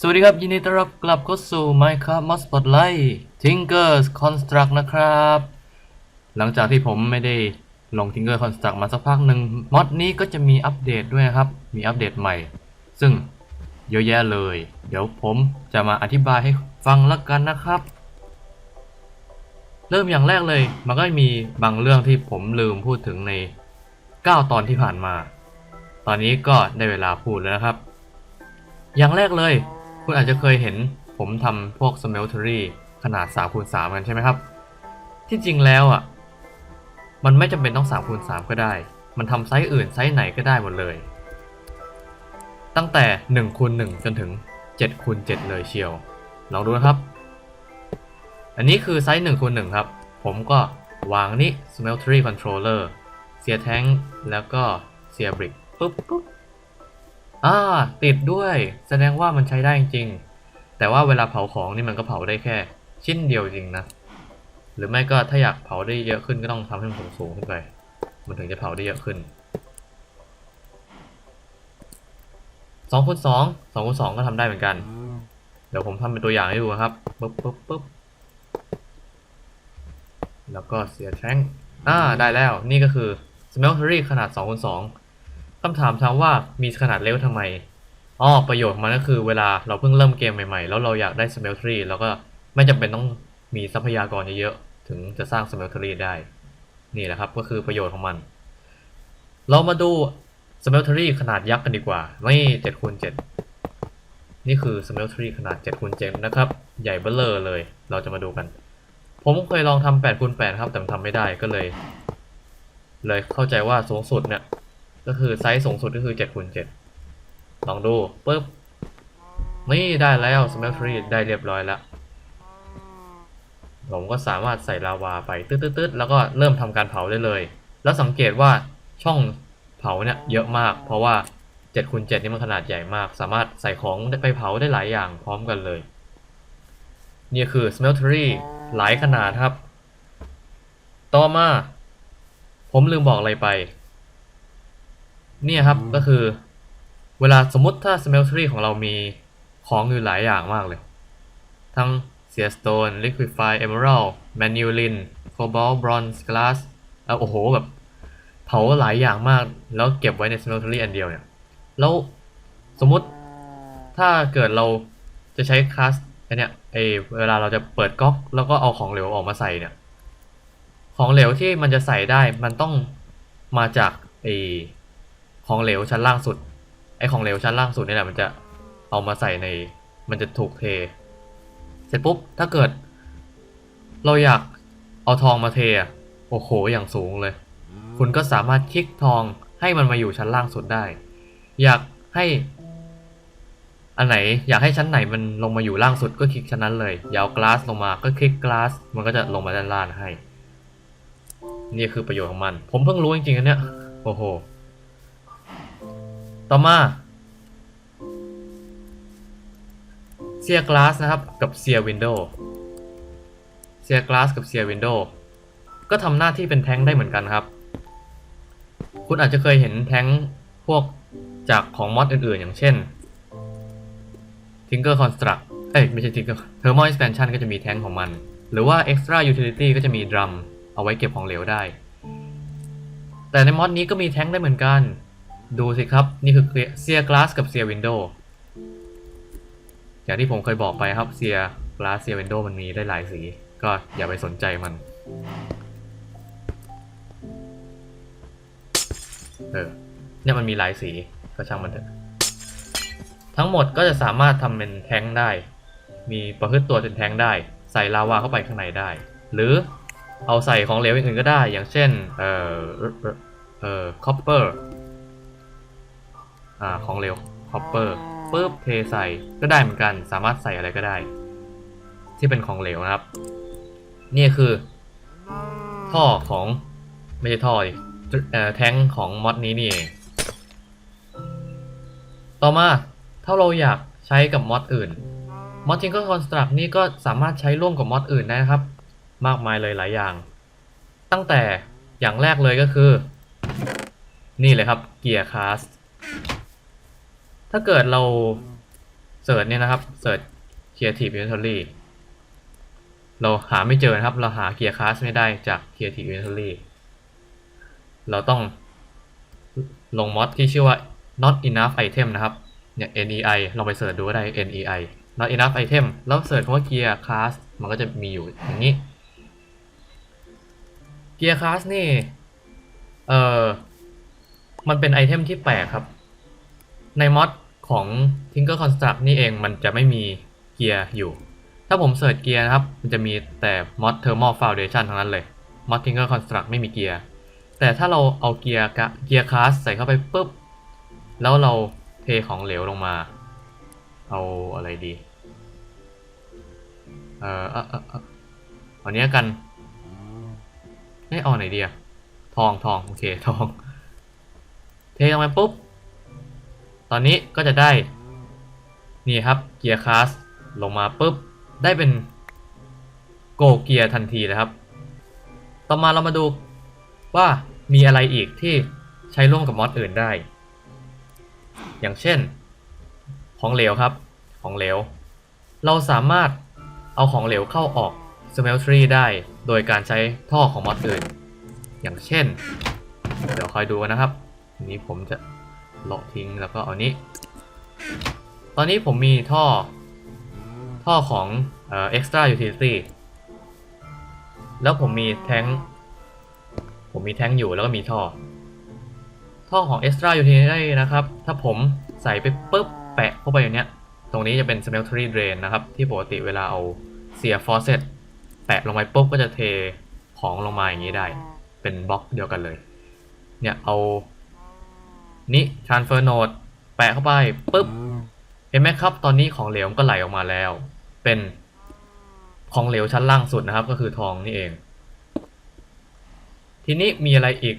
สวัสดีครับ ยินดีต้อนรับกลับเข้าสู่ Minecraft Mod Spotlight Tinker's Construct นะครับ หลังจากที่ผมไม่ได้ลง Tinker Construct มาสักพักหนึ่งมอดนี้ก็จะมีอัปเดตด้วยครับ มีอัปเดตใหม่ ซึ่งเยอะแยะเลย เดี๋ยวผมจะมาอธิบายให้ฟังล้วกันนะครับ เริ่มอย่างแรกเลย มันก็มีบางเรื่องที่ผมลืมพูดถึงใน 9 ตอนที่ผ่านมา ตอนนี้ก็ได้เวลาพูดแล้วนะครับ อย่างแรกเลย คุณอาจจะเคยเห็นผมทำพวก smeltery ขนาด3คูณ3กันใช่ไหมครับ ที่จริงแล้วอะ มันไม่จำเป็นต้อง3คูณ3ก็ได้ มันทำไซส์อื่นไซส์ไหนก็ได้หมดเลย ตั้งแต่1คูณ1จนถึง7คูณ7เลยเชียว ลองดูนะครับ อันนี้คือไซส์1คูณ1ครับ ผมก็วางนี่ smeltery controller เสียแท้งแล้วก็เสียบริกปุ๊บปุ๊บ อ่าติดด้วย แสดงว่ามันใช้ได้จริง แต่ว่าเวลาเผาของนี่มันก็เผาได้แค่ ชิ้นเดียวจริงนะ หรือไม่ก็ถ้าอยากเผาได้เยอะขึ้นก็ต้องทำให้มันสูงขึ้นไป มันถึงจะเผาได้เยอะขึ้นสองคูณสองสองคูณสองก็ทำได้เหมือนกัน เดี๋ยวผมทำเป็นตัวอย่างให้ดูครับปุ๊บปุ๊บปุ๊บแล้วก็เสียแท้งอ่าได้แล้วนี่ก็คือ smeltery ขนาด2คูณ2 คำถามถามว่ามีขนาดเล็กทำไมอ๋อประโยชน์ของมันก็คือเวลาเราเพิ่งเริ่มเกมใหม่ๆ แล้วเราอยากได้ smeltery แล้วก็ไม่จำเป็นต้องมีทรัพยากรเยอะๆ ถึงจะสร้าง smeltery ได้ นี่แหละครับก็คือประโยชน์ของมัน เรามาดู smeltery ขนาดยักษ์กันดีกว่า ไม่7คูณ7นี่คือ smeltery ขนาด7คูณ7นะครับ ใหญ่เบ้อเลอเลย เราจะมาดูกัน ผมเคยลองทำ8คูณ8ครับแต่มันทำไม่ได้ก็เลย เลยเข้าใจว่าสูงสุดเนี่ย ก็คือไซส์สูงสุดก็คือ7คูณ7ลองดูปึ๊บนี่ได้แล้ว smeltery ได้เรียบร้อยแล้ว ผมก็สามารถใส่ลาวาไปตืดๆๆแล้วก็เริ่มทำการเผาได้เลย แล้วสังเกตว่าช่องเผาเนี่ยเยอะมาก เพราะว่า7คูณ7นี่มันขนาดใหญ่มาก สามารถใส่ของไปเผาได้หลายอย่างพร้อมกันเลย นี่คือ smeltery หลายขนาดครับ ต่อมา ผมลืมบอกอะไรไป เนี่ยครับก็คือ เวลาสมมติถ้า smeltery ของเรามีของอยู่หลายอย่างมากเลย ทั้ง Sear Stone Liquify Emerald Manulin Cobalt Bronze Glass แล้วโอ้โหแบบเผาหลายอย่างมาก แล้วเก็บไว้ใน smeltery อันเดียวเนี่ย แล้วสมมติถ้าเกิดเราจะใช้คลาสไอเนี่ยไอเวลาเราจะเปิดก๊อก แล้วก็เอาของเหลวออกมาใส่เนี่ย ของเหลวที่มันจะใส่ได้มันต้องมาจากไอ ของเหลวชั้นล่างสุด ไอของเหลวชั้นล่างสุดนี่แหละมันจะเอามาใส่ใน มันจะถูกเท เสร็จปุ๊บ ถ้าเกิด เราอยากเอาทองมาเทอะโอ้โห อย่างสูงเลย คุณก็สามารถคลิกทองให้มันมาอยู่ชั้นล่างสุดได้ อยากให้ อันไหน อยากให้ชั้นไหนมันลงมาอยู่ล่างสุดก็คลิกชั้นนั้นเลยอยากกลาสลงมาก็คลิกกลาสมันก็จะลงมาด้านล่างให้ นี่คือประโยชน์ของมัน ผมเพิ่งรู้จริงๆอันเนี้ยโอ้โห ต่อมาเซียกลาสนะครับ กับเซียวินโดว์เซียกลาสกับเซียวินโดว์ก็ทำหน้าที่เป็นแท้งได้เหมือนกันครับ คุณอาจจะเคยเห็นแท้งพวกจากของมอดอื่นๆ อย่างเช่น Tinker Construct เอ้ยไม่ใช่ Tinker Thermal Expansion ก็จะมีแท้งของมัน หรือว่า Extra Utility ก็จะมีดรัมเอาไว้เก็บของเหลวได้ แต่ในมอดนี้ก็มีแท้งได้เหมือนกัน ดูสิครับ นี่คือเซียกลาสกับเซียวินโดว์อย่างที่ผมเคยบอกไปครับเซียกลาสเซียวินโดว์มันมีได้หลายสี ก็อย่าไปสนใจมัน เออเนี่ยมันมีหลายสีก็ช่างมันเถอะ ทั้งหมดก็จะสามารถทำเป็นแท้งได้ มีประพฤติตัวเป็นแท้งได้ ใส่ลาวาเข้าไปข้างในได้ หรือเอาใส่ของเหลวอื่นก็ได้ อย่างเช่น เอ่อ เอ่อคอปเปอร์ อ่าของเหลวคอปเปอร์ปุ๊บเทใส่ก็ได้เหมือนกัน สามารถใส่อะไรก็ได้ ที่เป็นของเหลวนะครับ นี่คือ ท่อของไม่ใช่ท่อดิเอ่อแท้งของมอดนี้นี่เองต่อมาถ้าเราอยากใช้กับมอดอื่นมอด Tinker Construct นี่ก็สามารถใช้ร่วมกับมอดอื่นได้นะครับ มากมายเลยหลายอย่าง ตั้งแต่อย่างแรกเลยก็คือ นี่เลยครับเกียร์คาส ถ้าเกิดเราเสิร์ชเนี่ยนะครับเสิร์ช Creative Inventory เราหาไม่เจอนะครับ เราหา Gear Class ไม่ได้จาก Creative Inventory เราต้องลงมอดที่ชื่อว่า not enough item นะครับ เนี่ย nei ลองไปเสิร์ชดูก็ได้ nei not enough item แล้วเสิร์ชคำว่า gear class มันก็จะมีอยู่อย่างนี้ gear class นี่ เออมันเป็นไอเทมที่แปลกครับ ในมอดของ Tinker Construct นี่เองมันจะไม่มีเกียร์อยู่ ถ้าผมเสิร์ชเกียร์นะครับ มันจะมีแต่มอด Thermal Foundation ทั้งนั้นเลยมอด Tinker Construct ไม่มีเกียร์ แต่ถ้าเราเอาเกียร์กะเกียร์คลาสใส่เข้าไปปุ๊บ แล้วเราเทของเหลวลงมา เอาอะไรดี เอ่อเอ่อเออเอาเนี้ยกันไม่เอาไหนดีอะทองทองโอเคทอง เทลงไปปุ๊บ ตอนนี้ก็จะได้นี่ครับเกียร์คลาสลงมาปุ๊บ ได้เป็นโกเกียร์ทันทีเลยครับ ต่อมาเรามาดูว่ามีอะไรอีกที่ใช้ร่วมกับมอดอื่นได้ อย่างเช่น ของเหลวครับ ของเหลว เราสามารถเอาของเหลวเข้าออก smeltery ได้โดยการใช้ท่อของมอดอื่น อย่างเช่น เดี๋ยวคอยดูนะครับ นี้ผมจะ เละทิ้งแล้วก็เอานี้ ตอนนี้ผมมีท่อ ท่อของเอ่อ extra utility แล้วผมมีแท้ง ผมมีแท้งอยู่แล้วก็มีท่อ ท่อของ extra utility นะครับ ถ้าผมใส่ไปปุ๊บแปะเข้าไปอย่างเนี้ย ตรงนี้จะเป็น smeltery drain นะครับ ที่ปกติเวลาเอาเสีย faucet แปะลงไปปุ๊บก็จะเทของลงมาอย่างนี้ได้ เป็นบล็อกเดียวกันเลย เนี่ยเอา นี่ transfer node แปะเข้าไปปุ๊บเห็นไหมครับ ตอนนี้ของเหลวมันก็ไหลออกมาแล้ว เป็นของเหลวชั้นล่างสุดนะครับ ก็คือทองนี่เอง ทีนี้มีอะไรอีก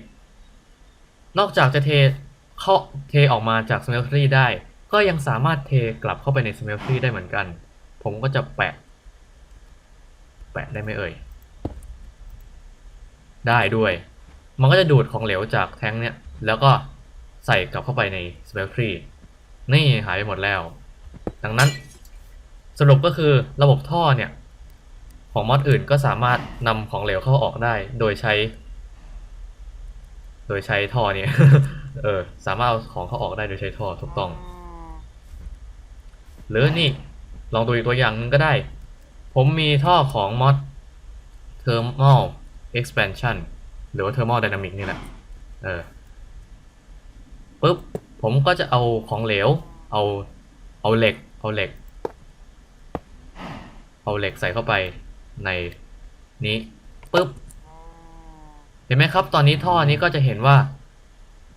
นอกจากจะเทเข้าเทออกมาจาก smeltery ได้ ก็ยังสามารถเทกลับเข้าไปใน smeltery ได้เหมือนกัน ผมก็จะแปะ แปะได้ไหมเอ่ย ได้ด้วย มันก็จะดูดของเหลวจากแท้งเนี่ย แล้วก็ ใส่กลับเข้าไปใน smeltery นี่หายไปหมดแล้ว ดังนั้นสรุปก็คือระบบท่อเนี่ย ของมอดอื่นก็สามารถนำของเหลวเข้าออกได้โดยใช้ โดยใช้ท่อเนี่ยเออสามารถเอาของเข้าออกได้โดยใช้ท่อถูกต้อง หรือนี่ลองดูอีกตัวอย่างหนึงก็ได้ ผมมีท่อของมอด thermal expansion หรือว่า thermal dynamic นี่แหละเออ ปุ๊บผมก็จะเอาของเหลว เอาเอาเหล็ก เอาเหล็ก เอาเหล็กใส่เข้าไปในนี้ปุ๊บเห็นไหมครับ ตอนนี้ท่อนี้ก็จะเห็นว่า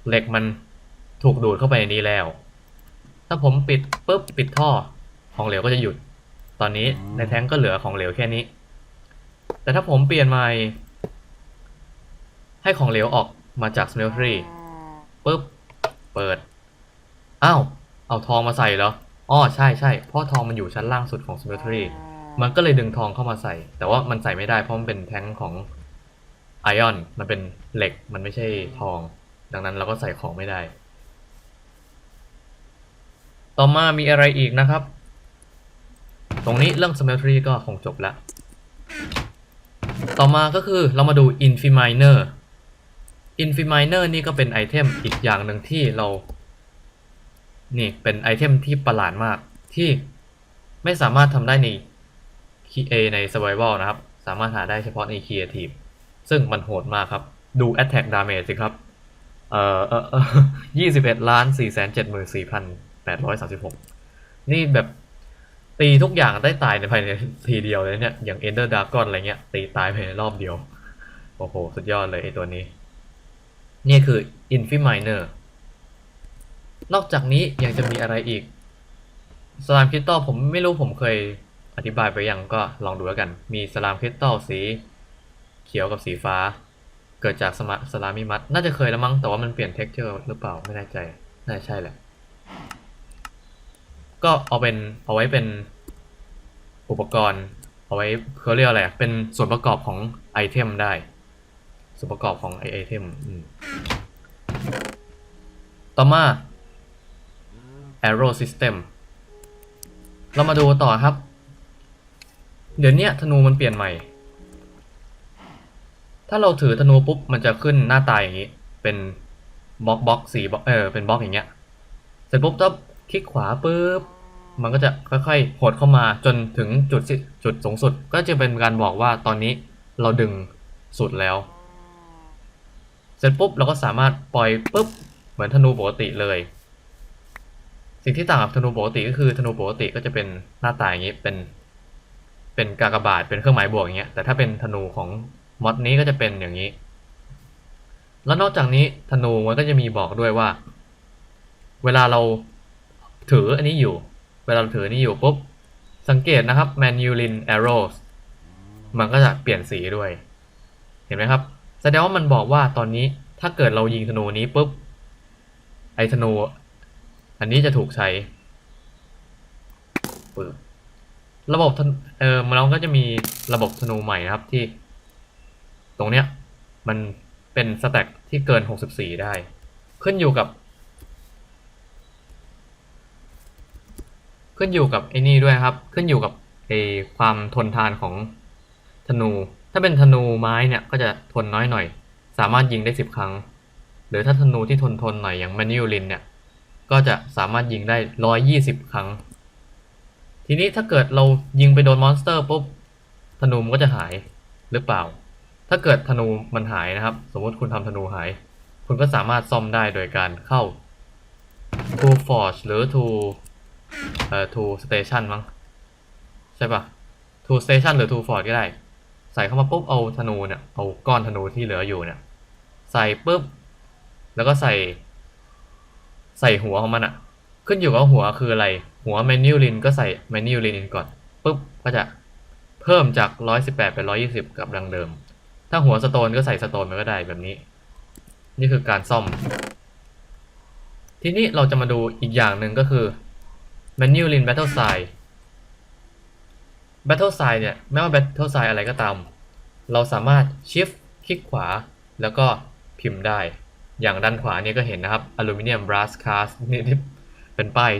เหล็กมันถูกดูดเข้าไปในนี้แล้ว ถ้าผมปิดปุ๊บปิดท่อของเหลวก็จะหยุด ตอนนี้ในแท้งก็เหลือของเหลวแค่นี้ แต่ถ้าผมเปลี่ยนใหม่ให้ของเหลวออกมาจาก smeltery ปุ๊บ เปิด อ้าว เอาทองมาใส่เหรอ อ๋อ ใช่ใช่ เพราะทองมันอยู่ชั้นล่างสุดของ smeltery มันก็เลยดึงทองเข้ามาใส่ แต่ว่ามันใส่ไม่ได้เพราะมันเป็นแท้งของไอออน มันเป็นเหล็ก มันไม่ใช่ทอง ดังนั้นเราก็ใส่ของไม่ได้ ต่อมามีอะไรอีกนะครับ ตรงนี้เรื่อง smeltery ก็คงจบแล้วต่อมาก็คือเรามาดู infiminer infiminer นี่ก็เป็นไอเทมอีกอย่างหนึ่งที่เรา นี่เป็นไอเทมที่ประหลาดมาก ที่ไม่สามารถทำได้ใน a ใน survival นะครับ สามารถหาได้เฉพาะใน creative ซึ่งมันโหดมากครับ ดู attack damage สิครับเออเอ่อเอ่อยี่สิบเอ็ดล้านสี่แสนเจ็ดหมื่นสี่พันแปดร้อยสามสิบหกนี่แบบตีทุกอย่างได้ตายในภายในทีเดียวเลยเนี่ย อย่าง Ender Dragon อะไรเงี้ย ตีตายภายในรอบเดียว โอ้โห สุดยอดเลยไอตัวนี้ นี่คือ Infiminer นอกจากนี้ยังจะมีอะไรอีกสลามคริสตัลผมไม่รู้ผมเคยอธิบายไปยังก็ลองดูแล้วกัน มีสลามคริสตัลสี เขียวกับสีฟ้า เกิดจากสมาสลามิมัดน่าจะเคยแล้วมั้งแต่ว่ามันเปลี่ยนเท็กเจอร์หรือเปล่าไม่แน่ใจ น่าจะใช่แหละ ก็เอาเป็นเอาไว้เป็นอุปกรณ์ เอาไว้เขาเรียกอะไรเป็นส่วนประกอบของไอเทมได้ ส่วนประกอบของไอไอเทมต่อมา Arrow System เรามาดูต่อครับ เดี๋ยวนี้ธนูมันเปลี่ยนใหม่ ถ้าเราถือธนูปุ๊บ มันจะขึ้นหน้าตายอย่างนี้ เป็นบล็อกบล็อกสีบล็อกเออเป็นบล็อกอย่างเงี้ย เสร็จปุ๊บถ้าคลิกขวาปุ๊บ มันก็จะค่อยๆหดเข้ามาจนถึงจุดสิจุดสูงสุด ก็จะเป็นการบอกว่าตอนนี้เราดึงสุดแล้ว เสร็จปุ๊บเราก็สามารถปล่อยปุ๊บเหมือนธนูปกติเลย สิ่งที่ต่างกับธนูปกติก็คือธนูปกติก็จะเป็นหน้าตาอย่างนี้เป็นเป็นกากบาทเป็นเครื่องหมายบวกอย่างเงี้ยแต่ถ้าเป็นธนูของมอดนี้ก็จะเป็นอย่างนี้ แล้วนอกจากนี้ธนูมันก็จะมีบอกด้วยว่า เวลาเราถืออันนี้อยู่ เวลาเราถืออนนี้อยู่ปุ๊บสังเกตนะครับ manulin arrows มันก็จะเปลี่ยนสีด้วย เห็นไหมครับ แสดงว่ามันบอกว่าตอนนี้ถ้าเกิดเรายิงธนูนี้ปุ๊บไอ้ธนูอันนี้จะถูกใช้ปึ๊บระบบเออมันก็จะมีระบบธนูใหม่นะครับที่ ตรงเนี้ยมันเป็นสแต็กที่เกิน 64 ได้ ขึ้นอยู่กับ ขึ้นอยู่กับไอ้นี่ด้วยครับ ขึ้นอยู่กับไอ้ความทนทานของธนู ถ้าเป็นธนูไม้เนี่ยก็จะทนน้อยหน่อย สามารถยิงได้ 10 ครั้ง หรือถ้าธนูที่ทนทนหน่อยอย่างแมนนิวลินเนี่ยก็จะสามารถยิงได้ 120 ครั้ง ทีนี้ถ้าเกิดเรายิงไปโดนมอนสเตอร์ปุ๊บธนูมันก็จะหายหรือเปล่า ถ้าเกิดธนูมันหายนะครับ สมมติคุณทำธนูหาย คุณก็สามารถซ่อมได้โดยการเข้า to forge หรือ to เอ่อ to station มั้งใช่ปะ to station หรือ to forge ก็ได้ ใส่เข้ามาปุ๊บเอาธนูเนี่ยเอาก้อนธนูที่เหลืออยู่เนี่ย ใส่ปุ๊บแล้วก็ใส่ ใส่หัวของมันอะขึ้นอยู่กับหัวคืออะไร หัวแมนนิวลินก็ใส่แมนนิวลินก่อนปุ๊บก็จะเพิ่มจาก 118 เป็น 120 กับดังเดิม ถ้าหัวสโตนก็ใส่สโตนมันก็ได้แบบนี้ นี่คือการซ่อม ทีนี้เราจะมาดูอีกอย่างหนึ่งก็คือ Manulin Battle Sign Battle Sign เนี่ยไม่ว่า Battle Sign อะไรก็ตาม เราสามารถ Shift คลิกขวา แล้วก็พิมพ์ได้ อย่างด้านขวาเนี่ยก็เห็นนะครับ Aluminium Brass Cast นี่เป็นป้าย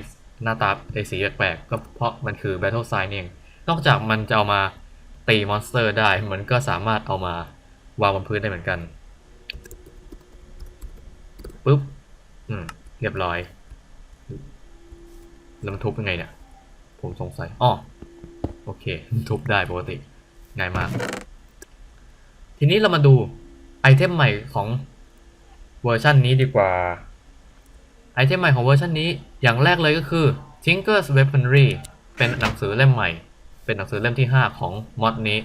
หน้าตาไอสีแปลกๆก็เพราะมันคือ Battle Sign นี่เอง นอกจากมันจะเอามาตีมอนสเตอร์ได้ มันก็สามารถเอามาวางบนพื้นได้เหมือนกันปุ๊บ อืม เรียบร้อย แล้วมันทุบยังไงเนี่ย ผมสงสัย อ๋อ โอเค ทุบได้ปกติ ง่ายมาก ทีนี้เรามาดูไอเทมใหม่ของเวอร์ชันนี้ดีกว่า ไอเทมใหม่ของเวอร์ชันนี้อย่างแรกเลยก็คือ Tinker's Weaponry เป็นหนังสือเล่มใหม่ เป็นหนังสือเล่มที่ 5 ของมอดนี้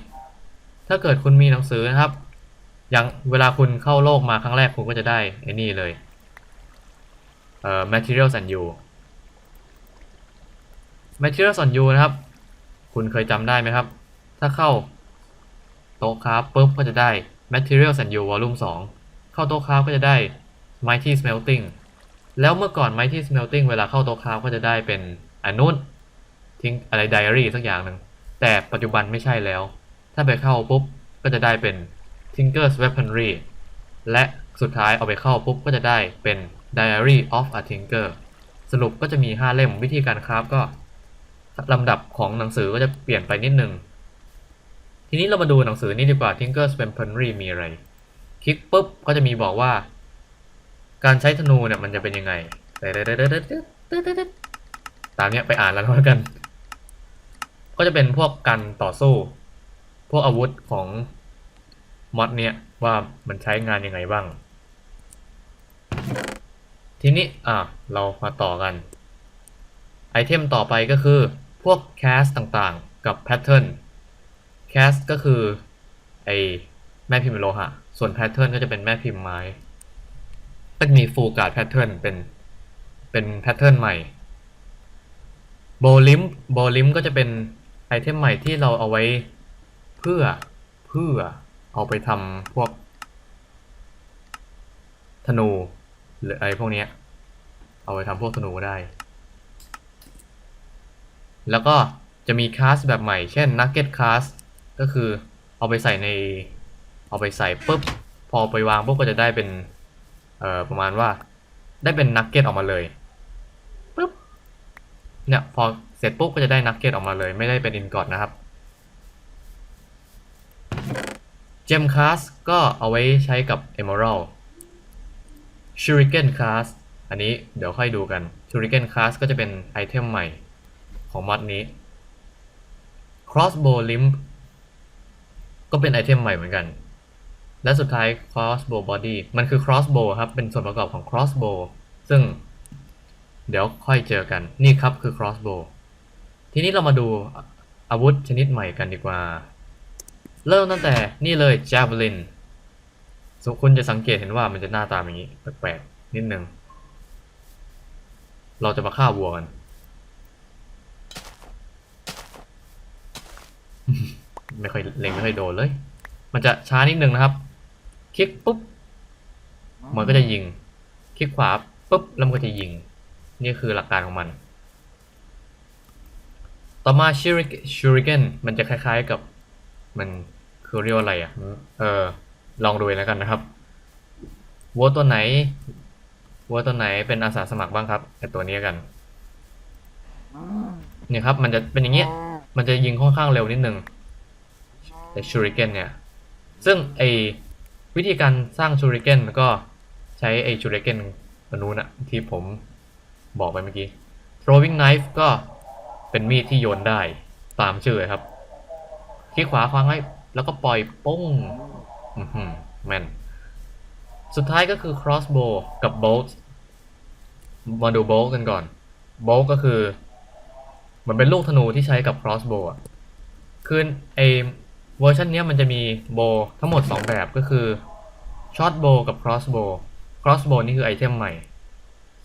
ถ้าเกิดคุณมีหนังสือนะครับ อย่างเวลาคุณเข้าโลกมาครั้งแรกคุณก็จะได้ไอ้นี่เลย เอ่อ materials and you materials and you นะครับ คุณเคยจำได้ไหมครับ ถ้าเข้าโต๊ะคราฟปุ๊บก็จะได้ materials and you volume 2 เข้าโต๊ะคราฟก็จะได้ mighty smelting แล้วเมื่อก่อน mighty smelting เวลาเข้าโต๊ะคราฟก็จะได้เป็นอันนู้นทิ้งอะไร diary สักอย่างหนึ่ง แต่ปัจจุบันไม่ใช่แล้ว ถ้าไปเข้าปุ๊บก็จะได้เป็น Tinker's Weaponry และสุดท้ายเอาไปเข้าปุ๊บก็จะได้เป็น Diary of a Tinker สรุปก็จะมี 5 เล่มวิธีการคราฟก็ ลำดับของหนังสือก็จะเปลี่ยนไปนิดนึง ทีนี้เรามาดูหนังสือนี้ดีกว่า Tinker's Weaponry มีอะไร คลิกปุ๊บก็จะมีบอกว่า การใช้ธนูเนี่ยมันจะเป็นยังไงตามเนี้ยไปอ่านแล้วกัน ก็จะเป็นพวกการต่อสู้ พวกอาวุธของมอดเนี้ยว่ามันใช้งานยังไงบ้าง ทีนี้อะเรามาต่อกัน ไอเทมต่อไปก็คือ วกแคสต่างๆ กับแพทเทิร์นแคสก็คือไอแม่พิมพ์โลหะ ส่วนแพทเทิร์นก็จะเป็นแม่พิมพ์ไม้ก็จะมีฟูลการ์ดแพทเทิร์นเป็นเป็นแพทเทิร์นใหม่โบลิมโบลิมก็จะเป็นไอเทมใหม่ที่เราเอาไว้เพื่อเพื่อเอาไปทำพวกธนูหรือไรพวกเนี้ยเอาไปทำพวกธนูได้ แล้วก็จะมีคลาสแบบใหม่ เช่น Nugget Class ก็คือเอาไปใส่ใน เอาไปใส่ปุ๊บ พอไปวางปุ๊บก็จะได้เป็น เอ่อ ประมาณว่า ได้เป็นนักเก็ตออกมาเลยปุ๊บ เนี่ย พอเสร็จปุ๊บก็จะได้นักเก็ตออกมาเลย ไม่ได้เป็นอินกอดนะครับ เจมค a าสก็เอาไว้ใช้กับ Emerald Shuriken Class อันนี้เดี๋ยวค่อยดูกัน Shuriken Class ก็จะเป็นไอเทมใหม่ ของมอดนี้ Crossbow Limb ก็เป็นไอเทมใหม่เหมือนกัน และสุดท้าย crossbow body มันคือ crossbow ครับ เป็นส่วนประกอบของ crossbow ซึ่งเดี๋ยวค่อยเจอกัน นี่ครับคือ crossbow ทีนี้เรามาดูอาวุธชนิดใหม่กันดีกว่า เริ่มตั้งแต่นี่เลย javelin สุคุณจะสังเกตเห็นว่ามันจะหน้าตาอย่างนี้ แปลกๆ นิดนึง เราจะมาฆ่าวัวกัน ไม่ค่อยเล็งไม่ค่อยโดนเลย มันจะช้านิดนึงนะครับ คลิกปุ๊บ มันก็จะยิง คลิกขวาปุ๊บแล้วมันก็จะยิง นี่คือหลักการของมัน ต่อมาชูริชูริเกนมันจะคล้ายๆกับ มันคือเรียกว่าอะไรอะ เออ ลองดูแล้วกันนะครับวัวตัวไหนวัวตัวไหนเป็นอาสาสมัครบ้างครับไอตัวนี้กันนี่ครับ มันจะเป็นอย่างเงี้ย มันจะยิงค่อนข้างเร็วนิดนึงแต่ชูริเกนเนี่ย ซึ่งไอวิธีการสร้างชูริเกนก็ใช้ไอชูริเกนตัวนู้นอะที่ผมบอกไปเมื่อกี้ throwing knife ก็เป็นมีดที่โยนได้ตามชื่อเลยครับคลิกขวาค้างไว้แล้วก็ปล่อยปุ้งแม่น สุดท้ายก็คือ crossbow กับ bolt มาดู bolt กันก่อน bolt ก็คือ เหมือนเป็นลูกธนูที่ใช้กับ crossbow อะคือไอเวอร์ชันเนี้ยมันจะมีโบทั้งหมด 2 แบบก็คือ short bow กับ crossbow crossbow นี่คือไอเทมใหม่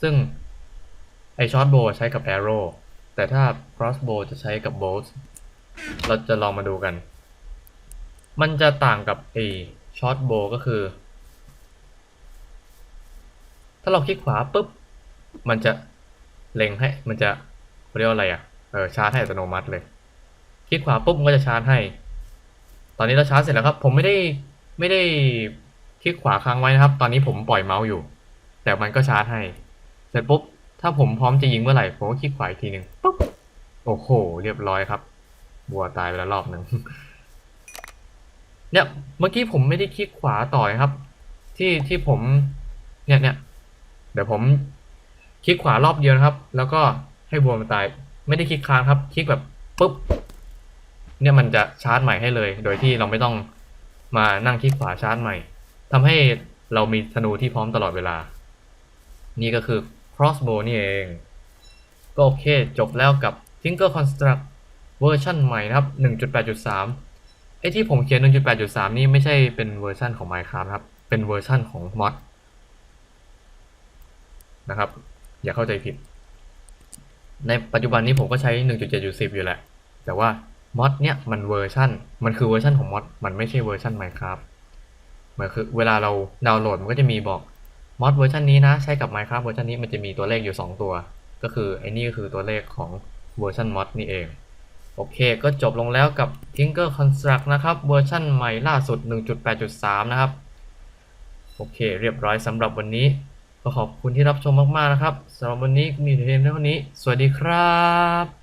ซึ่งไอ short bow ใช้กับ arrow แต่ถ้า crossbow จะใช้กับ bolt เราจะลองมาดูกัน มันจะต่างกับไอ short bow ก็คือ ถ้าเราคลิกขวาปุ๊บ มันจะเล็งให้ มันจะเขาเรียกว่าอะไรอะ เออชาร์จให้อัตโนมัติเลยคลิกขวาปุ๊บมันก็จะชาร์จให้ ตอนนี้เราชาร์จเสร็จแล้วครับ ผมไม่ได้ไม่ได้คลิกขวาค้างไว้นะครับ ตอนนี้ผมปล่อยเมาส์อยู่ แต่มันก็ชาร์จให้ เสร็จปุ๊บถ้าผมพร้อมจะยิงเมื่อไหร่ผมก็คลิกขวาอีกทีหนึ่งปุ๊บโอ้โหเรียบร้อยครับ บัวตายไปแล้วรอบหนึ่งเนี่ยเมื่อกี้ผมไม่ได้คลิกขวาต่อนะครับ ที่ที่ผมเนี่ยเนี่ยเดี๋ยวผมคลิกขวารอบเดียวนะครับ แล้วก็ให้บัวมันตาย ไม่ได้คลิกค้างครับ คลิกแบบปุ๊บ เนี่ยมันจะชาร์จใหม่ให้เลย โดยที่เราไม่ต้องมานั่งคลิกขวาชาร์จใหม่ทำให้เรามีธนูที่พร้อมตลอดเวลา นี่ก็คือ crossbow นี่เอง ก็โอเคจบแล้วกับ Tinker Construct เวอร์ชันใหม่นะครับ 1.8.3 ไอ้ที่ผมเขียน 1.8.3 นี่ไม่ใช่เป็นเวอร์ชันของ Minecraft ครับ เป็นเวอร์ชันของมอดนะครับ อย่าเข้าใจผิด ในปัจจุบันนี้ผมก็ใช้ 1.7.10 อยู่แหละ แต่ว่ามอดเนี้ยมันเวอร์ชันมันคือเวอร์ชันของมอดมันไม่ใช่เวอร์ชัน Minecraft มันคือเวลาเราดาวน์โหลดมันก็จะมีบอกมอดเวอร์ชันนี้นะใช้กับ Minecraft เวอร์ชันนี้มันจะมีตัวเลขอยู่ 2 ตัว ก็คือไอ้นี่ก็คือตัวเลขของเวอร์ชันมอดนี่เอง โอเคก็จบลงแล้วกับ Tinker Construct นะครับเวอร์ชันใหม่ล่าสุด 1.8.3 นะครับ โอเค เรียบร้อยสำหรับวันนี้ ก็ขอบคุณที่รับชมมากๆนะครับสำหรับวันนี้มีเพียงเท่านี้ สวัสดีครับ